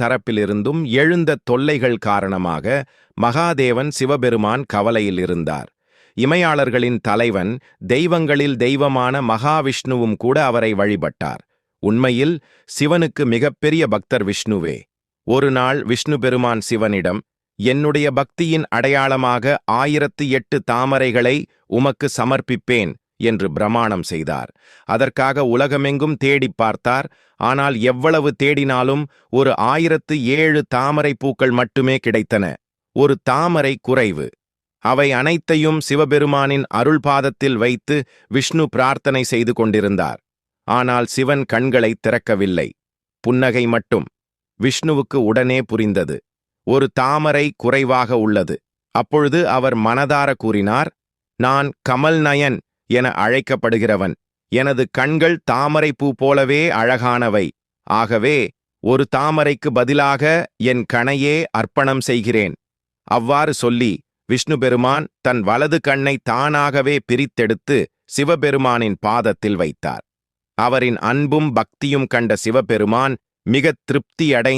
தரப்பிலிருந்தும் எழுந்த தொல்லைகள் காரணமாக மகாதேவன் சிவபெருமான் கவலையில் இருந்தார். இமையாளர்களின் தலைவன் தெய்வங்களில் தெய்வமான மகாவிஷ்ணுவும் கூட அவரை வழிபட்டார். உண்மையில் சிவனுக்கு மிகப்பெரிய பக்தர் விஷ்ணுவே. ஒரு நாள் விஷ்ணு பெருமான் சிவனிடம் என்னுடைய பக்தியின் அடையாளமாக ஆயிரத்து எட்டு தாமரைகளை உமக்கு சமர்ப்பிப்பேன். என்று பிரமாணம் செய்தார். அதற்காக உலகமெங்கும் தேடிப் பார்த்தார். ஆனால் எவ்வளவு தேடினாலும் ஒரு ஆயிரத்து ஏழு தாமரை பூக்கள் மட்டுமே கிடைத்தன. ஒரு தாமரை குறைவு. அவை அனைத்தையும் சிவபெருமானின் அருள்பாதத்தில் வைத்து விஷ்ணு பிரார்த்தனை செய்து கொண்டிருந்தார். ஆனால் சிவன் கண்களை திறக்கவில்லை. புன்னகை மட்டும். விஷ்ணுவுக்கு உடனே புரிந்தது. ஒரு தாமரை குறைவாக உள்ளது. அப்பொழுது அவர் மனதார கூறினார் நான் கமல் நயன் என அழைக்கப்படுகிறவன். எனது கண்கள் தாமரை பூ போலவே அழகானவை. ஆகவே ஒரு தாமரைக்கு பதிலாக என் கணையே அர்ப்பணம் செய்கிறேன். அவ்வாறு சொல்லி விஷ்ணு பெருமான் தன் வலது கண்ணை தானாகவே பிரித்தெடுத்து சிவபெருமானின் பாதத்தில் வைத்தார். அவரின் அன்பும் பக்தியும் கண்ட சிவபெருமான் மிகத் திருப்தியடை